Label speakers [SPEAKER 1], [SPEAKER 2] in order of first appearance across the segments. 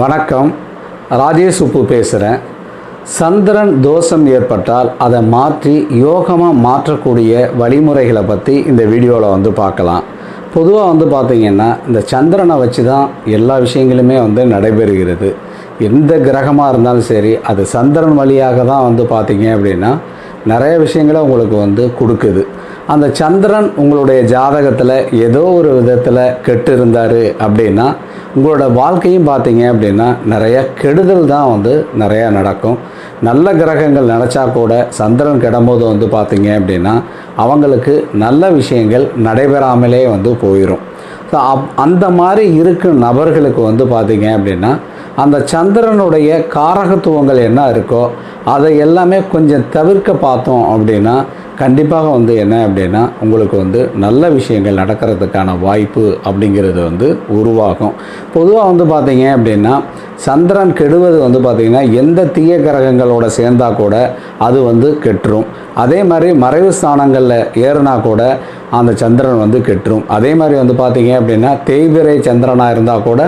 [SPEAKER 1] வணக்கம். ராஜேஷ் உப்பு பேசுகிறேன் சந்திரன் தோஷம் ஏற்பட்டால் அதை மாற்றி யோகமாக மாற்றக்கூடிய வழிமுறைகளை பற்றி இந்த வீடியோவில் வந்து பார்க்கலாம். பொதுவாக வந்து பார்த்திங்கன்னா இந்த சந்திரனை வச்சு தான் எல்லா விஷயங்களுமே வந்து நடைபெறுகிறது. எந்த கிரகமாக இருந்தாலும் சரி அது சந்திரன் வழியாக தான் வந்து பார்த்திங்க அப்படின்னா நிறைய விஷயங்களை உங்களுக்கு வந்து கொடுக்குது. அந்த சந்திரன் உங்களுடைய ஜாதகத்தில் ஏதோ ஒரு விதத்தில் கெட்டு இருந்தார் அப்படின்னா உங்களோட வாழ்க்கையும் பார்த்தீங்க அப்படின்னா நிறைய கெடுதல் தான் வந்து நிறையா நடக்கும். நல்ல கிரகங்கள் நினச்சா கூட சந்திரன் கிடம்போது வந்து பார்த்தீங்க அப்படின்னா அவங்களுக்கு நல்ல விஷயங்கள் நடைபெறாமலே வந்து போயிடும் ஸோ அப் அந்த மாதிரி இருக்கும் நபர்களுக்கு வந்து பார்த்தீங்க அப்படின்னா அந்த சந்திரனுடைய காரகத்துவங்கள் என்ன இருக்கோ அதை எல்லாமே கொஞ்சம் தவிர்க்க பார்த்தோம் அப்படின்னா கண்டிப்பாக வந்து என்ன அப்படின்னா உங்களுக்கு வந்து நல்ல விஷயங்கள் நடக்கிறதுக்கான வாய்ப்பு அப்படிங்கிறது வந்து உருவாகும். பொதுவாக வந்து பார்த்தீங்க அப்படின்னா சந்திரன் கெடுவது வந்து பார்த்திங்கன்னா எந்த தீய கிரகங்களோட சேர்ந்தால் கூட அது வந்து கெட்டுரும். அதே மாதிரி மறைவு ஸ்தானங்களில் ஏறுனா கூட அந்த சந்திரன் வந்து கெட்டுரும். அதே மாதிரி வந்து பார்த்தீங்க அப்படின்னா தேய்பிரை சந்திரனாக இருந்தால் கூட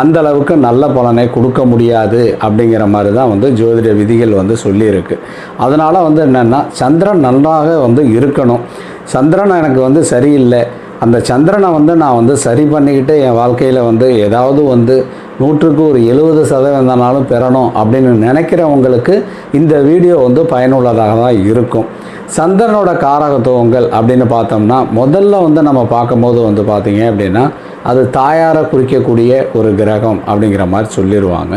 [SPEAKER 1] அந்த அளவுக்கு நல்ல பலனை கொடுக்க முடியாது அப்படிங்கிற மாதிரி தான் வந்து ஜோதிட விதிகள் வந்து சொல்லியிருக்கு. அதனால் வந்து என்னென்னா சந்திரன் நன்றாக வந்து இருக்கணும். சந்திரன் எனக்கு வந்து சரியில்லை. அந்த சந்திரனை வந்து நான் வந்து சரி பண்ணிக்கிட்டு என் வாழ்க்கையில் வந்து ஏதாவது வந்து நூற்றுக்கு ஒரு எழுபது சதவீதம்னாலும் பெறணும் அப்படின்னு நினைக்கிறவங்களுக்கு இந்த வீடியோ வந்து பயனுள்ளதாக தான் இருக்கும். சந்திரனோட காரகத்துவங்கள் அப்படின்னு பார்த்தோம்னா முதல்ல வந்து நம்ம பார்க்கும்போது வந்து பார்த்தீங்க அப்படின்னா அது தாயாரை குறிக்கக்கூடிய ஒரு கிரகம் அப்படிங்கிற மாதிரி சொல்லிடுவாங்க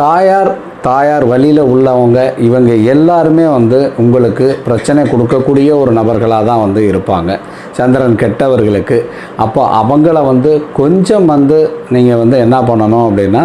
[SPEAKER 1] தாயார் தாயார் வழியில் உள்ளவங்க இவங்க எல்லாருமே வந்து உங்களுக்கு பிரச்சனை கொடுக்கக்கூடிய ஒரு நபர்களாக தான் வந்து இருப்பாங்க. சந்திரன் கெட்டவர்களுக்கு. அப்போ அவங்கள வந்து கொஞ்சம் வந்து நீங்கள் வந்து என்ன பண்ணணும் அப்படின்னா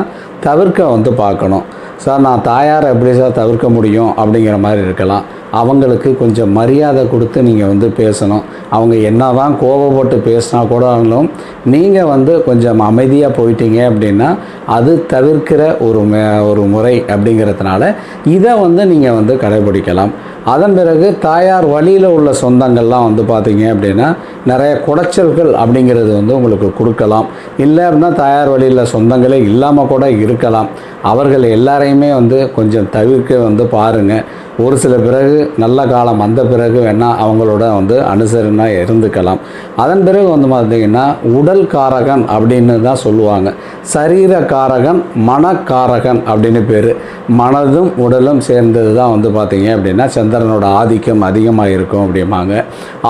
[SPEAKER 1] தவிர்க்க வந்து பார்க்கணும். சார் நான் தாயாரை எப்படி சார் தவிர்க்க முடியும் அப்படிங்கிற மாதிரி இருக்கலாம். அவங்களுக்கு கொஞ்சம் மரியாதை கொடுத்து நீங்கள் வந்து பேசணும். அவங்க என்ன தான் கோபப்பட்டு பேசினா கூடலும் நீங்கள் வந்து கொஞ்சம் அமைதியாக போயிட்டீங்க அப்படின்னா அது தவிர்க்கிற ஒரு மே- ஒரு முறை அப்படிங்கிறதுனால இதை வந்து நீங்கள் வந்து கடைபிடிக்கலாம். அதன் பிறகு தாயார் வழியில் உள்ள சொந்தங்கள்லாம் வந்து பார்த்தீங்க அப்படின்னா நிறைய குடைச்சல்கள் அப்படிங்கிறது வந்து உங்களுக்கு கொடுக்கலாம். இல்லை அப்படின்னா தாயார் வழியில் சொந்தங்களே இல்லாமல் கூட இருக்கலாம். அவர்கள் எல்லாரையுமே வந்து கொஞ்சம் தவிர்க்க வந்து பாருங்கள் ஒரு சில பிறகு நல்ல காலம் வந்த பிறகு வேணால் அவங்களோட வந்து அனுசரணை இருந்துக்கலாம். அதன் பிறகு வந்து பார்த்திங்கன்னா உடல் காரகன் அப்படின்னு தான் சொல்லுவாங்க. சரீர காரகன் மனக்காரகன் அப்படின்னு பேர். மனதும் உடலும் சேர்ந்தது தான் வந்து பார்த்திங்க அப்படின்னா சந்திரனோட ஆதிக்கம் அதிகமாக இருக்கும் அப்படிம்பாங்க.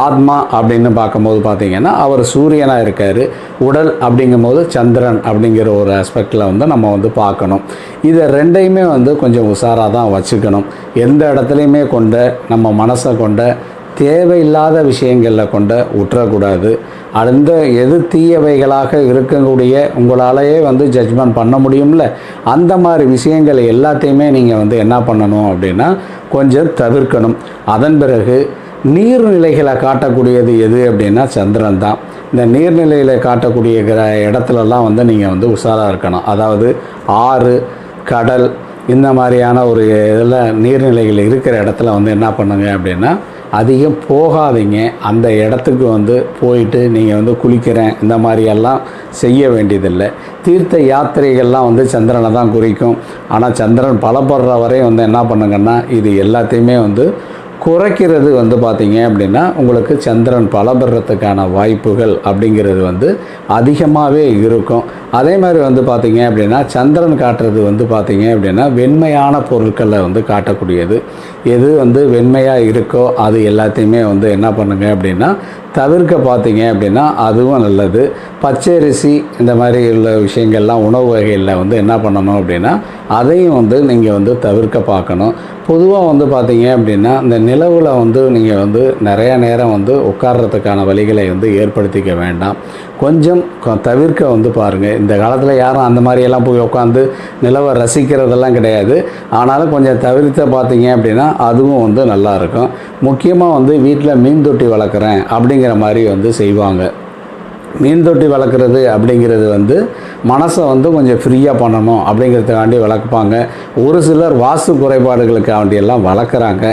[SPEAKER 1] ஆத்மா அப்படின்னு பார்க்கும்போது பார்த்திங்கன்னா அவர் சூரியனாக இருக்கார். உடல் அப்படிங்கும்போது சந்திரன் அப்படிங்கிற ஒரு ஆஸ்பெக்டில் வந்து நம்ம வந்து பார்க்கணும். இதை ரெண்டையுமே வந்து கொஞ்சம் உஷாராக தான் வச்சுக்கணும். எந்த இடத்துலையுமே கொண்ட நம்ம மனசை கொண்ட தேவையில்லாத விஷயங்களில் கொண்ட உற்றக்கூடாது. அந்த எது தீயவைகளாக இருக்கக்கூடிய உங்களாலேயே வந்து ஜட்ஜ்மெண்ட் பண்ண முடியும்ல? அந்த மாதிரி விஷயங்கள் எல்லாத்தையுமே நீங்கள் வந்து என்ன பண்ணணும் அப்படின்னா கொஞ்சம் தவிர்க்கணும். அதன் பிறகு நீர்நிலைகளை காட்டக்கூடியது எது அப்படின்னா சந்திரன் தான். இந்த நீர்நிலையில் காட்டக்கூடிய கிர இடத்துலலாம் வந்து நீங்கள் வந்து உஷாராக இருக்கணும். அதாவது ஆறு கடல் இந்த மாதிரியான ஒரு இதில் நீர்நிலைகள் இருக்கிற இடத்துல வந்து என்ன பண்ணுங்க அப்படின்னா அதிகம் போகாதீங்க. அந்த இடத்துக்கு வந்து போயிட்டு நீங்கள் வந்து குளிக்கிறேன் இந்த மாதிரியெல்லாம் செய்ய வேண்டியதில்லை. தீர்த்த யாத்திரைகள்லாம் வந்து சந்திரனை தான் குறிக்கும். ஆனால் சந்திரன் பலப்படுற வரையும் வந்து என்ன பண்ணுங்கன்னா இது எல்லாத்தையுமே வந்து குறைக்கிறது வந்து பார்த்தீங்க அப்படின்னா உங்களுக்கு சந்திரன் பலபடுறதுக்கான வாய்ப்புகள் அப்படிங்கிறது வந்து அதிகமாகவே இருக்கும். அதே மாதிரி வந்து பார்த்தீங்க அப்படின்னா சந்திரன் காட்டுறது வந்து பார்த்தீங்க அப்படின்னா வெண்மையான பொருட்களை வந்து காட்டக்கூடியது. எது வந்து வெண்மையாக இருக்கோ அது எல்லாத்தையுமே வந்து என்ன பண்ணுங்க அப்படின்னா தவிர்க்க பார்த்தீங்க அப்படின்னா அதுவும் நல்லது. பச்சரிசி இந்த மாதிரி உள்ள விஷயங்கள்லாம் உணவு வகைகளில் வந்து என்ன பண்ணணும் அப்படின்னா அதையும் வந்து நீங்கள் வந்து தவிர்க்க பார்க்கணும். பொதுவாக வந்து பார்த்தீங்க அப்படின்னா இந்த நிலவில் வந்து நீங்கள் வந்து நிறையா நேரம் வந்து உட்கார்றதுக்கான வழிகளை வந்து ஏற்படுத்திக்க வேண்டாம். கொஞ்சம் தவிர்க்க வந்து பாருங்கள் இந்த காலத்தில் யாரும் அந்த மாதிரியெல்லாம் போய் உட்காந்து நிலவை ரசிக்கிறதெல்லாம் கிடையாது. ஆனாலும் கொஞ்சம் தவிர்த்த பார்த்தீங்க அப்படின்னா அதுவும் வந்து நல்லாயிருக்கும் முக்கியமாக வந்து வீட்டில் மீன் தொட்டி வளர்க்குறேன் அப்படிங்கிற மாதிரி வந்து செய்வாங்க. மீன் தொட்டி வளர்க்குறது அப்படிங்கிறது வந்து மனசை வந்து கொஞ்சம் ஃப்ரீயாக பண்ணணும் அப்படிங்கிறதுக்காண்டி வளர்ப்பாங்க. ஒரு சிலர் வாசு குறைபாடுகளுக்காண்டியெல்லாம் வளர்க்குறாங்க.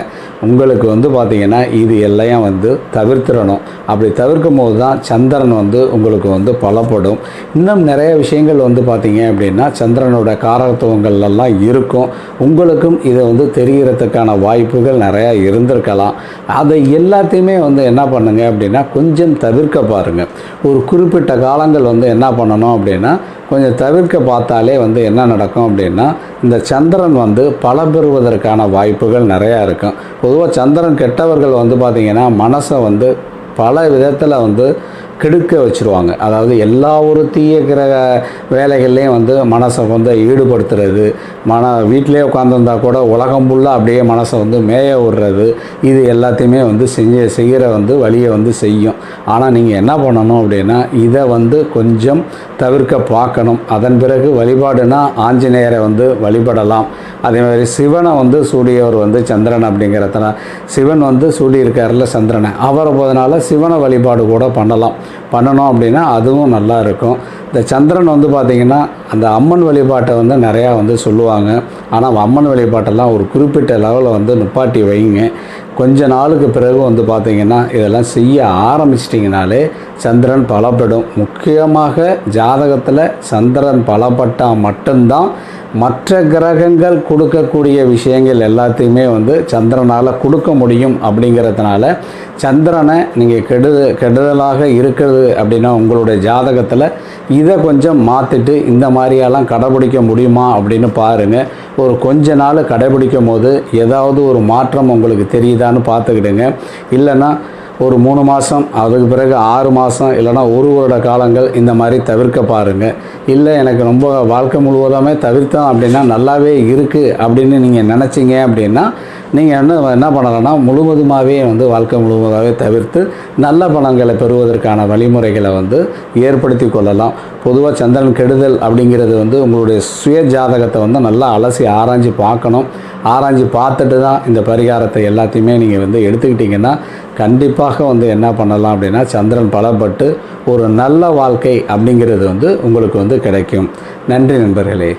[SPEAKER 1] உங்களுக்கு வந்து பார்த்திங்கன்னா இது எல்லாம் வந்து தவிர்த்திடணும். அப்படி தவிர்க்கும் போது தான் சந்திரன் வந்து உங்களுக்கு வந்து பலப்படும். இன்னும் நிறைய விஷயங்கள் வந்து பார்த்திங்க அப்படின்னா சந்திரனோட காரகத்துவங்கள்லாம் இருக்கும். உங்களுக்கும் இதை வந்து தெரிகிறதுக்கான வாய்ப்புகள் நிறையா இருந்திருக்கலாம். அதை எல்லாத்தையுமே வந்து என்ன பண்ணுங்க அப்படின்னா கொஞ்சம் தவிர்க்க பாருங்கள் ஒரு குறிப்பிட்ட காலங்கள் வந்து என்ன பண்ணணும் அப்படின்னா கொஞ்சம் தவிர்க்க பார்த்தாலே வந்து என்ன நடக்கும் அப்படின்னா இந்த சந்திரன் வந்து பல பெறுவதற்கான வாய்ப்புகள் நிறையா இருக்கும். பொதுவாக சந்திரன் கெட்டவர்கள் வந்து பார்த்திங்கன்னா மனசை வந்து பல விதத்தில் வந்து கெடுக்க வச்சுருவாங்க. அதாவது எல்லா ஒரு தீய கிரக வேலைகள்லேயும் வந்து மனசை வந்து ஈடுபடுத்துறது மன வீட்டிலே உட்காந்துருந்தா கூட உலகம் ஃபுல்லாக அப்படியே மனசை வந்து மேய விடுறது இது எல்லாத்தையுமே வந்து செஞ்சு செய்கிற வந்து வழியை வந்து செய்யும். ஆனால் நீங்கள் என்ன பண்ணணும் அப்படின்னா இதை வந்து கொஞ்சம் தவிர்க்க பார்க்கணும். அதன் பிறகு வழிபாடுனா ஆஞ்சநேயரை வந்து வழிபடலாம். அதே மாதிரி சிவனை வந்து சூடியவர் வந்து சந்திரன் அப்படிங்கிறதுனால சிவன் வந்து சூடியிருக்காருல சந்திரனை அவரை போதனால சிவனை வழிபாடு கூட பண்ணலாம். பண்ணணும் அப்படின்னா அதுவும் நல்லா இருக்கும். இந்த சந்திரன் வந்து பார்த்திங்கன்னா அந்த அம்மன் வழிபாட்டை வந்து நிறையா வந்து சொல்லுவாங்க. ஆனால் அம்மன் வழிபாட்டெல்லாம் ஒரு குறிப்பிட்ட லெவலில் வந்து நிப்பாட்டி வைங்க. கொஞ்ச நாளுக்கு பிறகு வந்து பார்த்திங்கன்னா இதெல்லாம் செய்ய ஆரம்பிச்சிட்டிங்கனாலே சந்திரன் பலப்படும். முக்கியமாக ஜாதகத்தில் சந்திரன் பலப்பட்டால் மட்டும்தான் மற்ற கிரகங்கள் கொடுக்கக்கூடிய விஷயங்கள் எல்லாத்தையுமே வந்து சந்திரனால் கொடுக்க முடியும் அப்படிங்கிறதுனால சந்திரனை நீங்கள் கெடு கெடுதலாக இருக்கிறது அப்படின்னா உங்களுடைய ஜாதகத்தில் இதை கொஞ்சம் மாற்றிட்டு இந்த மாதிரியெல்லாம் கடைபிடிக்க முடியுமா அப்படின்னு பாருங்கள் ஒரு கொஞ்ச நாள் கடைபிடிக்கும் போது ஏதாவது ஒரு மாற்றம் உங்களுக்கு தெரியுதான்னு பார்த்துக்கிடுங்க. இல்லைன்னா ஒரு மூணு மாதம் அதுக்கு பிறகு ஆறு மாதம் இல்லைனா ஒரு வருட காலங்கள் இந்த மாதிரி தவிர்க்க பாருங்கள் இல்லை எனக்கு ரொம்ப வாழ்க்கை முழுவதுமே தவிர்த்தோம் அப்படின்னா நல்லாவே இருக்குது அப்படின்னு நீங்கள் நினச்சிங்க அப்படின்னா நீங்கள் என்ன என்ன பண்ணலாம்னா முழுவதுமாகவே வந்து வாழ்க்கை முழுவதாகவே தவிர்த்து நல்ல பணங்களை பெறுவதற்கான வழிமுறைகளை வந்து ஏற்படுத்தி கொள்ளலாம். பொதுவாக சந்திரன் கெடுதல் அப்படிங்கிறது வந்து உங்களுடைய சுய ஜாதகத்தை வந்து நல்லா அலசி ஆராய்ஞ்சு பார்க்கணும். ஆராய்ஞ்சு பார்த்துட்டு தான் இந்த பரிகாரத்தை எல்லாத்தையுமே நீங்கள் வந்து எடுத்துக்கிட்டிங்கன்னா கண்டிப்பாக வந்து என்ன பண்ணலாம் அப்படின்னா சந்திரன் பலப்பட்டு ஒரு நல்ல வாழ்க்கை அப்படிங்கிறது வந்து உங்களுக்கு வந்து கிடைக்கும். நன்றி நண்பர்களே.